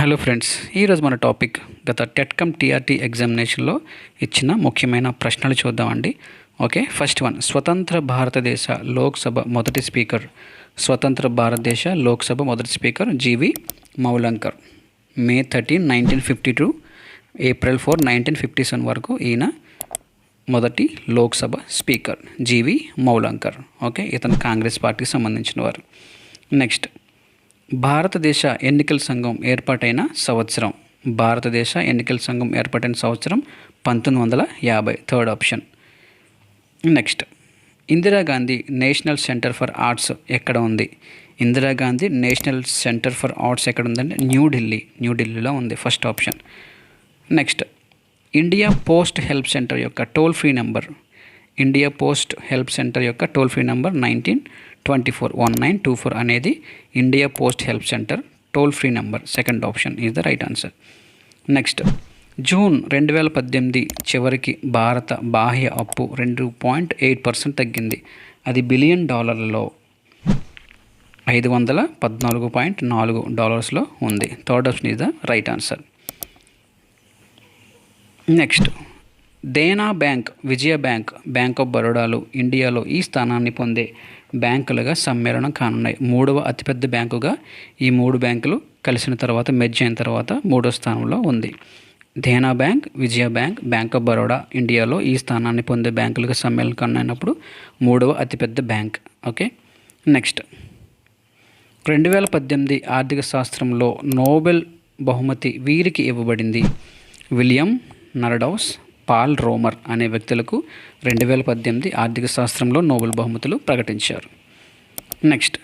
Hello friends ఈరోజు మన topic గత టెట్కమ్ టీఆర్టీ ఎగ్జామినేషన్లో ఇచ్చిన ముఖ్యమైన ప్రశ్నలు చూద్దామండి. ఓకే ఫస్ట్ వన్ స్వతంత్ర భారతదేశ లోక్సభ మొదటి స్పీకర్. స్వతంత్ర భారతదేశ లోక్సభ మొదటి speaker G V Mavalankar. May thirteen nineteen fifty two April four nineteen fifty seven వరకు ఈయన మొదటి Lok Sabha speaker G V Mavalankar. Okay ఇతను కాంగ్రెస్ పార్టీకి సంబంధించిన వారు నెక్స్ట్ భారతదేశ ఎన్నికల సంఘం ఏర్పాటైన సంవత్సరం. భారతదేశ ఎన్నికల సంఘం ఏర్పాటైన సంవత్సరం పంతొమ్మిది వందల యాభై third option. Next Indira Gandhi national centre for arts ఎక్కడ ఉంది? Indira Gandhi national centre for arts ఎక్కడ ఉందంటే న్యూఢిల్లీ న్యూఢిల్లీలో ఉంది first option. Next India post help centre యొక్క toll free number. India post help centre యొక్క toll free number nineteen twenty four one nine two four అనేది India post help centre toll free number second option is the right answer next June రెండు వేల పద్దెనిమిది చివరికి భారత బాహ్య అప్పు రెండు పాయింట్ ఎయిట్ పర్సెంట్ తగ్గింది. అది బిలియన్ డాలర్లలో ఐదు వందల పద్నాలుగు పాయింట్ నాలుగు డాలర్స్లో ఉంది. Third option is the right answer next Dena bank Vijaya bank bank of బరోడాలు ఇండియాలో ఈ స్థానాన్ని పొందే బ్యాంకులుగా సమ్మేళనం కానున్నాయి. మూడవ అతిపెద్ద బ్యాంకుగా ఈ మూడు బ్యాంకులు కలిసిన తర్వాత మెర్జ్ అయిన తర్వాత మూడో స్థానంలో ఉంది. Dena bank Vijaya bank bank of Baroda ఇండియాలో ఈ స్థానాన్ని పొందే బ్యాంకులుగా సమ్మేళనం కానున్నప్పుడు మూడవ అతిపెద్ద బ్యాంక్. ఓకే? నెక్స్ట్. రెండు వేల పద్దెనిమిది ఆర్థిక శాస్త్రంలో నోబెల్ బహుమతి వీరికి ఇవ్వబడింది. విలియం నరడౌస్ పాల్ రోమర్ అనే వ్యక్తులకు రెండు వేల పద్దెనిమిది ఆర్థిక శాస్త్రంలో నోబెల్ బహుమతులు ప్రకటించారు. నెక్స్ట్.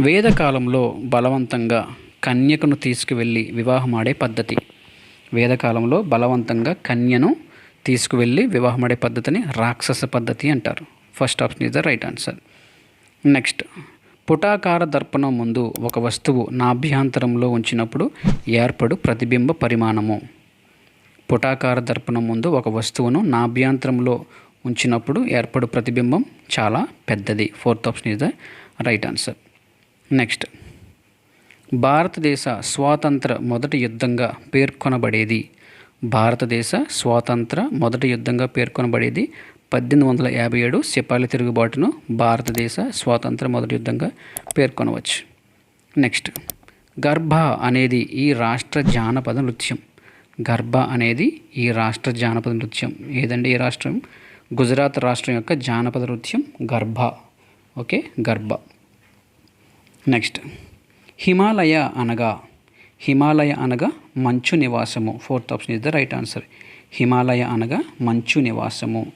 వేదకాలంలో బలవంతంగా కన్యకను తీసుకువెళ్ళి వివాహమాడే పద్ధతి. వేదకాలంలో బలవంతంగా కన్యను తీసుకువెళ్ళి వివాహమాడే పద్ధతిని రాక్షస పద్ధతి అంటారు. First option is the right answer. Next. పుటాకార దర్పణం ముందు ఒక వస్తువు నాభ్యాంతరంలో ఉంచినప్పుడు ఏర్పడు ప్రతిబింబ పరిమాణము. పుటాకార దర్పణం ముందు ఒక వస్తువును నాభ్యాంతరంలో ఉంచినప్పుడు ఏర్పడు ప్రతిబింబం చాలా పెద్దది. Fourth option is the right answer next భారతదేశ స్వాతంత్ర మొదటి యుద్ధంగా పేర్కొనబడేది. భారతదేశ స్వాతంత్ర మొదటి యుద్ధంగా పేర్కొనబడేది పద్దెనిమిది వందల యాభై ఏడు సిపాయిల తిరుగుబాటును భారతదేశ స్వాతంత్ర మొదటి యుద్ధంగా పేర్కొనవచ్చు. నెక్స్ట్ గర్భ అనేది ఈ రాష్ట్ర జానపద నృత్యం. గర్భ అనేది ఈ రాష్ట్ర జానపద నృత్యం. ఏదండి ఈ రాష్ట్రం? గుజరాత్ రాష్ట్రం యొక్క జానపద నృత్యం గర్భ. ఓకే? గర్భ. నెక్స్ట్. హిమాలయ అనగా హిమాలయ అనగా మంచు నివాసము. Fourth option is the right answer. Himalaya అనగా మంచు నివాసము.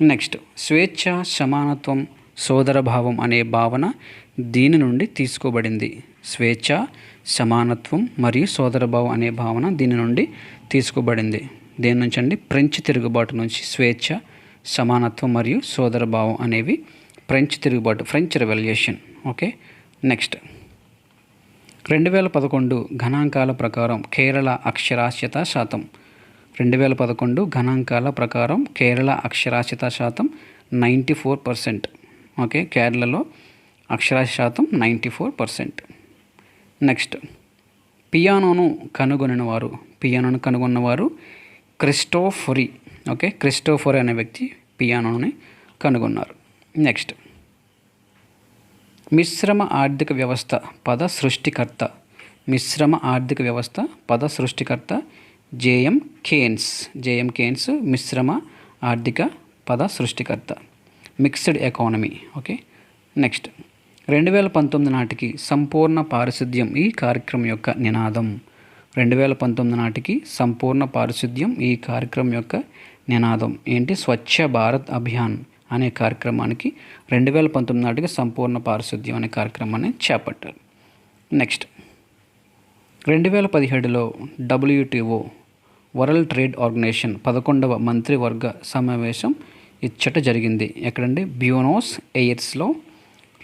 నెక్స్ట్. స్వేచ్ఛ సమానత్వం సోదరభావం అనే భావన దీని నుండి తీసుకోబడింది. స్వేచ్ఛ సమానత్వం మరియు సోదరభావం అనే భావన దీని నుండి తీసుకోబడింది. దేని నుంచి అండి ఫ్రెంచ్ తిరుగుబాటు నుంచి స్వేచ్ఛ సమానత్వం మరియు సోదరభావం అనేవి ఫ్రెంచ్ తిరుగుబాటు ఫ్రెంచ్ రెవల్యూషన్. ఓకే? నెక్స్ట్. రెండు వేల పదకొండు గణాంకాల ప్రకారం కేరళ అక్షరాస్యత శాతం. రెండు వేల పదకొండు గణాంకాల ప్రకారం కేరళ అక్షరాస్యత శాతం నైంటీ ఫోర్ పర్సెంట్. ఓకే? కేరళలో అక్షరాస్యత శాతం నైంటీ ఫోర్ పర్సెంట్. నెక్స్ట్. పియానోను కనుగొనిన వారు పియానోను కనుగొన్నవారు క్రిస్టోఫరీ. ఓకే? క్రిస్టోఫొరి అనే వ్యక్తి పియానోని కనుగొన్నారు. నెక్స్ట్. మిశ్రమ ఆర్థిక వ్యవస్థ పద సృష్టికర్త. మిశ్రమ ఆర్థిక వ్యవస్థ పద సృష్టికర్త జేఎం కేన్స్. జేఎం కేన్స్ మిశ్రమ ఆర్థిక పద సృష్టికర్త. Mixed economy. ఓకే? నెక్స్ట్. రెండు వేల పంతొమ్మిది నాటికి సంపూర్ణ పారిశుద్ధ్యం ఈ కార్యక్రమం యొక్క నినాదం. రెండు వేల పంతొమ్మిది నాటికి సంపూర్ణ పారిశుద్ధ్యం ఈ కార్యక్రమం యొక్క నినాదం. ఏంటి? స్వచ్ఛ భారత్ అభియాన్ అనే కార్యక్రమానికి రెండు వేల పంతొమ్మిది నాటికి సంపూర్ణ పారిశుద్ధ్యం అనే కార్యక్రమాన్ని చేపట్టారు. నెక్స్ట్. రెండు వేల పదిహేడులో డబ్ల్యూటీఓ వరల్డ్ ట్రేడ్ ఆర్గనైజేషన్ పదకొండవ మంత్రివర్గ సమావేశం ఇచ్చట జరిగింది. ఎక్కడండి? బ్యూనోస్ ఎయిర్స్లో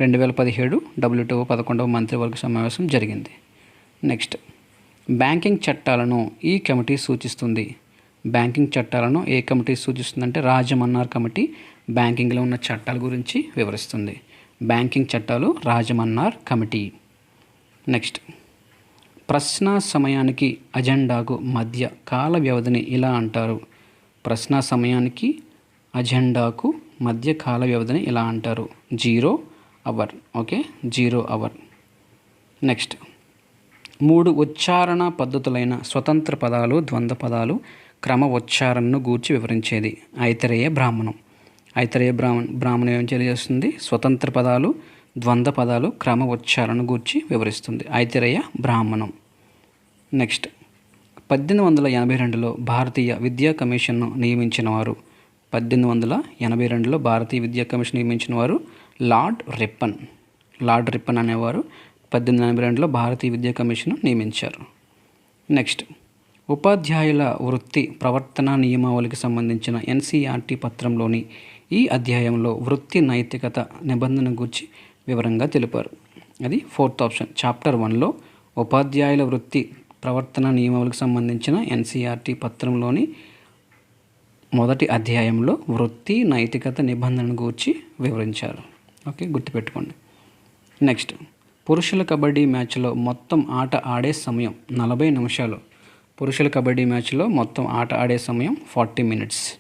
రెండు వేల పదిహేడు డబ్ల్యూటీఓ పదకొండవ మంత్రివర్గ సమావేశం జరిగింది. నెక్స్ట్ బ్యాంకింగ్ చట్టాలను ఈ కమిటీ సూచిస్తుంది. బ్యాంకింగ్ చట్టాలను ఏ కమిటీ సూచిస్తుందంటే రాజమన్నార్ కమిటీ బ్యాంకింగ్లో ఉన్న చట్టాల గురించి వివరిస్తుంది. బ్యాంకింగ్ చట్టాలు రాజమన్నార్ కమిటీ. నెక్స్ట్ ప్రశ్న సమయానికి అజెండాకు మధ్య కాల వ్యవధిని ఇలా అంటారు. ప్రశ్న సమయానికి అజెండాకు మధ్య కాల వ్యవధిని ఇలా అంటారు. Zero hour okay zero hour next మూడు ఉచ్చారణ పద్ధతులైన స్వతంత్ర పదాలు ద్వంద్వ పదాలు క్రమ ఉచ్చారణను గూర్చి వివరించేది. ఐతరేయ బ్రాహ్మణం. ఐతరేయ బ్రాహ్మణ బ్రాహ్మణం ఏం తెలియజేస్తుంది? స్వతంత్ర పదాలు ద్వంద్వ పదాలు క్రమ ఉచ్చారణ గూర్చి వివరిస్తుంది. ఐతరేయ బ్రాహ్మణం. నెక్స్ట్ పద్దెనిమిది వందల ఎనభై రెండులో భారతీయ విద్యా కమిషన్ను నియమించిన వారు పద్దెనిమిది వందల ఎనభై రెండులో భారతీయ విద్యా కమిషన్ నియమించిన వారు లార్డ్ రిప్పన్. లార్డ్ రిప్పన్ అనేవారు పద్దెనిమిది ఎనభై రెండులో భారతీయ విద్యా కమిషన్ నియమించారు. నెక్స్ట్ ఉపాధ్యాయుల వృత్తి ప్రవర్తన నియమావళికి సంబంధించిన ఎన్సీఆర్టీ పత్రంలోని ఈ అధ్యాయంలో వృత్తి నైతికత నిబంధన గురించి వివరంగా తెలిపారు. అది ఫోర్త్ ఆప్షన్. చాప్టర్ వన్లో ఉపాధ్యాయుల వృత్తి ప్రవర్తన నియమావళికి సంబంధించిన ఎన్సీఆర్టీ పత్రంలోని మొదటి అధ్యాయంలో వృత్తి నైతికత నిబంధనను గూర్చి వివరించారు. ఓకే గుర్తుపెట్టుకోండి. నెక్స్ట్ పురుషుల కబడ్డీ మ్యాచ్లో మొత్తం ఆట ఆడే సమయం నలభై నిమిషాలు. పురుషుల కబడ్డీ మ్యాచ్లో మొత్తం ఆట ఆడే సమయం ఫార్టీ మినిట్స్.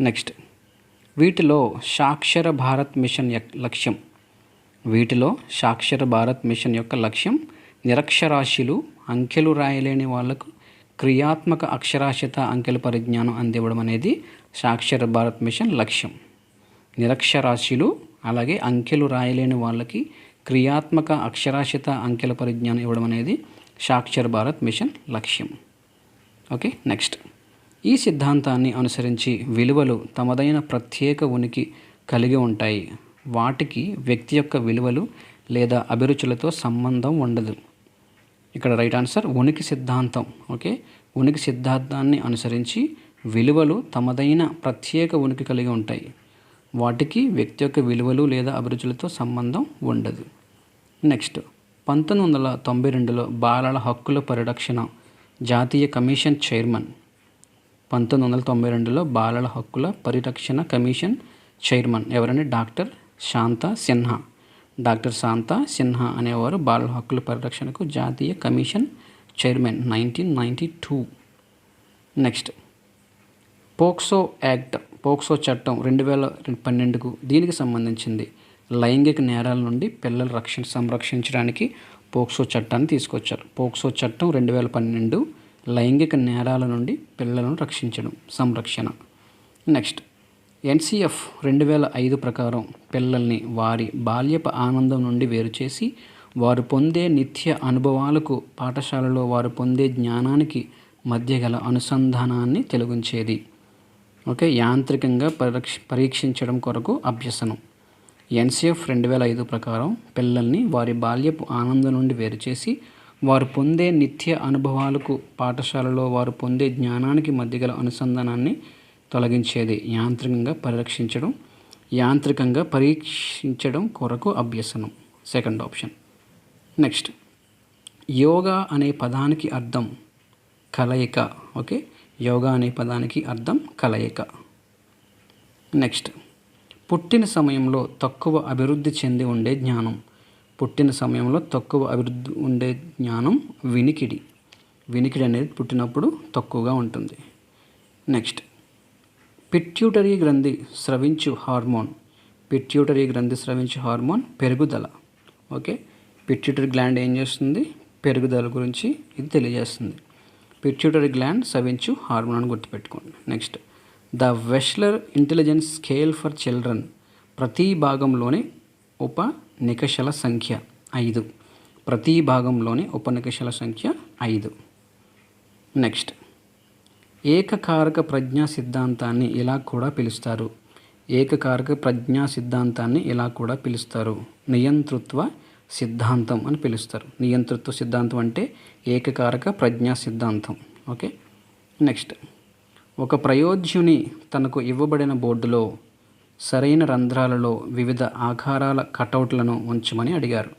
నెక్స్ట్ వీటిలో సాక్షర భారత్ మిషన్ యొక్క లక్ష్యం. వీటిలో సాక్షర భారత్ మిషన్ యొక్క లక్ష్యం నిరక్షరాస్యులు అంకెలు రాయలేని వాళ్ళకు క్రియాత్మక అక్షరాస్యత అంకెల పరిజ్ఞానం అందివ్వడం అనేది సాక్షర భారత్ మిషన్ లక్ష్యం. నిరక్షరాస్యులు అలాగే అంకెలు రాయలేని వాళ్ళకి క్రియాత్మక అక్షరాస్యత అంకెల పరిజ్ఞానం ఇవ్వడం అనేది సాక్షర భారత్ మిషన్ లక్ష్యం. Okay next. ఈ సిద్ధాంతాన్ని అనుసరించి విలువలు తమదైన ప్రత్యేక ఉనికి కలిగి ఉంటాయి. వాటికి వ్యక్తి యొక్క విలువలు లేదా అభిరుచులతో సంబంధం ఉండదు. ఇక్కడ రైట్ ఆన్సర్ ఉనికి సిద్ధాంతం. ఓకే ఉనికి సిద్ధాంతాన్ని అనుసరించి విలువలు తమదైన ప్రత్యేక ఉనికి కలిగి ఉంటాయి. వాటికి వ్యక్తి యొక్క విలువలు లేదా అభిరుచులతో సంబంధం ఉండదు. నెక్స్ట్ పంతొమ్మిది వందల తొంభై రెండులో బాలల హక్కుల పరిరక్షణ జాతీయ కమిషన్ చైర్మన్. పంతొమ్మిది వందల తొంభై రెండులో బాలల హక్కుల పరిరక్షణ కమిషన్ చైర్మన్ ఎవరంటే డాక్టర్ శాంత సిన్హా. డాక్టర్ శాంత సిన్హా అనేవారు బాలల హక్కుల పరిరక్షణకు జాతీయ commission chairman nineteen ninety two. Next POCSO act POCSO చట్టం రెండు వేల పన్నెండుకు దీనికి సంబంధించింది. లైంగిక నేరాల నుండి పిల్లల రక్షణ సంరక్షించడానికి పోక్సో చట్టాన్ని తీసుకొచ్చారు. పోక్సో చట్టం రెండు వేల పన్నెండు లైంగిక నేరాల నుండి పిల్లలను రక్షించడం సంరక్షణ. నెక్స్ట్ ఎన్సిఎఫ్ రెండు వేల ఐదు ప్రకారం పిల్లల్ని వారి బాల్యపు ఆనందం నుండి వేరు చేసి వారు పొందే నిత్య అనుభవాలకు పాఠశాలలో వారు పొందే జ్ఞానానికి మధ్య గల అనుసంధానాన్ని తెలుగుంచేది. ఓకే? యాంత్రికంగా పరీక్ష పరీక్షించడం కొరకు అభ్యసనం. ఎన్సిఎఫ్ రెండు వేల ఐదు ప్రకారం పిల్లల్ని వారి బాల్యపు ఆనందం నుండి వేరు చేసి వారు పొందే నిత్య అనుభవాలకు పాఠశాలలో వారు పొందే జ్ఞానానికి మధ్య గల అనుసంధానాన్ని తొలగించేది యాంత్రికంగా పరిరక్షించడం యాంత్రికంగా పరీక్షించడం కొరకు అభ్యసనం. Second option. నెక్స్ట్. యోగా అనే పదానికి అర్థం కలయిక. ఓకే? యోగా అనే పదానికి అర్థం కలయిక. నెక్స్ట్ పుట్టిన సమయంలో తక్కువ అభివృద్ధి చెంది ఉండే జ్ఞానం. పుట్టిన సమయంలో తక్కువ అభివృద్ధి ఉండే జ్ఞానం వినికిడి. వినికిడి అనేది పుట్టినప్పుడు తక్కువగా ఉంటుంది. నెక్స్ట్ పిట్యూటరీ గ్రంథి స్రవించు హార్మోన్. పిట్యూటరీ గ్రంథి స్రవించు హార్మోన్ పెరుగుదల. ఓకే? పిట్యూటరీ గ్లాండ్ ఏం చేస్తుంది? పెరుగుదల గురించి ఇది తెలియజేస్తుంది. పిట్యూటరీ గ్లాండ్ సవించు హార్మోన్ అని గుర్తుపెట్టుకోండి. Next the Wechsler intelligence scale for children ప్రతి భాగంలోని ఉప నికషల సంఖ్య ఐదు. ప్రతి భాగంలోని ఉపనికషల సంఖ్య ఐదు. నెక్స్ట్ ఏకకారక ప్రజ్ఞా సిద్ధాంతాన్ని ఇలా కూడా పిలుస్తారు? ఏకకారక ప్రజ్ఞా సిద్ధాంతాన్ని ఇలా కూడా పిలుస్తారు? నియంతృత్వ సిద్ధాంతం అని పిలుస్తారు. నియంతృత్వ సిద్ధాంతం అంటే ఏకకారక ప్రజ్ఞా సిద్ధాంతం. ఓకే? నెక్స్ట్. ఒక ప్రయోజ్యుని తనకు ఇవ్వబడిన బోర్డులో సరైన రంధ్రాలలో వివిధ ఆకారాల కటౌట్లను ఉంచమని అడిగారు.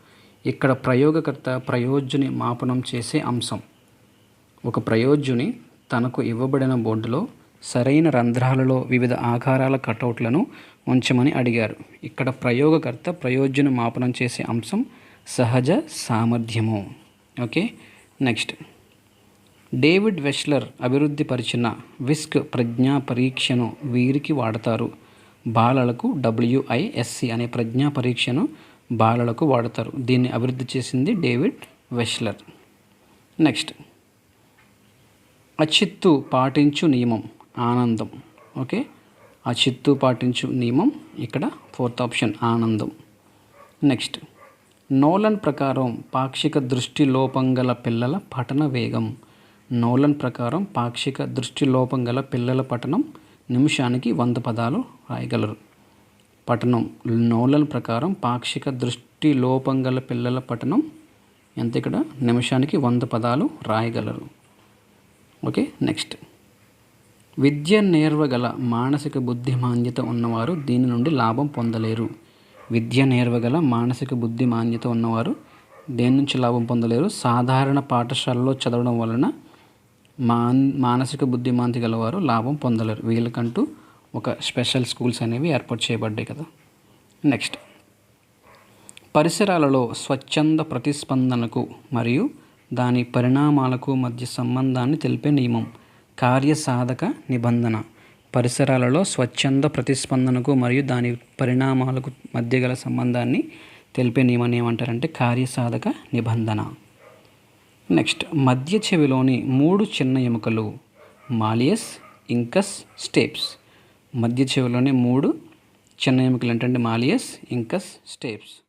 ఇక్కడ ప్రయోగకర్త ప్రయోజ్యుని మాపనం చేసే అంశం. ఒక ప్రయోజ్యుని తనకు ఇవ్వబడిన బోర్డులో సరైన రంధ్రాలలో వివిధ ఆకారాల కటౌట్లను ఉంచమని అడిగారు. ఇక్కడ ప్రయోగకర్త ప్రయోజన మాపనం చేసే అంశం సహజ సామర్థ్యము. Okay next. డేవిడ్ వెస్లర్ అభివృద్ధిపరిచిన విస్క్ ప్రజ్ఞా పరీక్షను వీరికి వాడతారు. బాలలకు డబ్ల్యూఐఎస్సి అనే ప్రజ్ఞా పరీక్షను బాలలకు వాడతారు. దీన్ని అభివృద్ధి చేసింది డేవిడ్ వెస్లర్ నెక్స్ట్. అచిత్తు పాటించు నియమం. ఆనందం. ఓకే? ఆ చిత్తు పాటించు నియమం ఇక్కడ ఫోర్త్ ఆప్షన్ ఆనందం. నెక్స్ట్ నోలన్ ప్రకారం పాక్షిక దృష్టి లోపం గల పిల్లల పఠన వేగం. నోలన్ ప్రకారం పాక్షిక దృష్టి లోపం గల పిల్లల పఠనం నిమిషానికి వంద పదాలు రాయగలరు. పఠనం నోలన్ ప్రకారం పాక్షిక దృష్టి లోపం గల పిల్లల పఠనం ఎంత ఇక్కడ? నిమిషానికి వంద పదాలు రాయగలరు. ఓకే? నెక్స్ట్ విద్య నేర్వగల మానసిక బుద్ధిమాన్యత ఉన్నవారు దీని నుండి లాభం పొందలేరు. విద్య నేర్వగల మానసిక బుద్ధిమాన్యత ఉన్నవారు దేని నుంచి లాభం పొందలేరు? సాధారణ పాఠశాలలో చదవడం వలన మాన్ మానసిక బుద్ధిమాంతి గలవారు లాభం పొందలేరు. వీళ్ళకంటూ ఒక స్పెషల్ స్కూల్స్ అనేవి ఏర్పాటు చేయబడ్డాయి కదా. నెక్స్ట్. పరిసరాలలో స్వచ్ఛంద ప్రతిస్పందనకు మరియు దాని పరిణామాలకు మధ్య సంబంధాన్ని తెలిపే నియమం. కార్యసాధక నిబంధన. పరిసరాలలో స్వచ్ఛంద ప్రతిస్పందనకు మరియు దాని పరిణామాలకు మధ్య గల సంబంధాన్ని తెలిపే నియమాన్ని ఏమంటారంటే కార్యసాధక నిబంధన. నెక్స్ట్ మధ్య చెవిలోని మూడు చిన్న ఎముకలు మాలియస్ ఇంకస్ స్టేప్స్. మధ్య చెవిలోని మూడు చిన్న ఎముకలు ఏంటంటే మాలియస్ ఇంకస్ స్టేప్స్.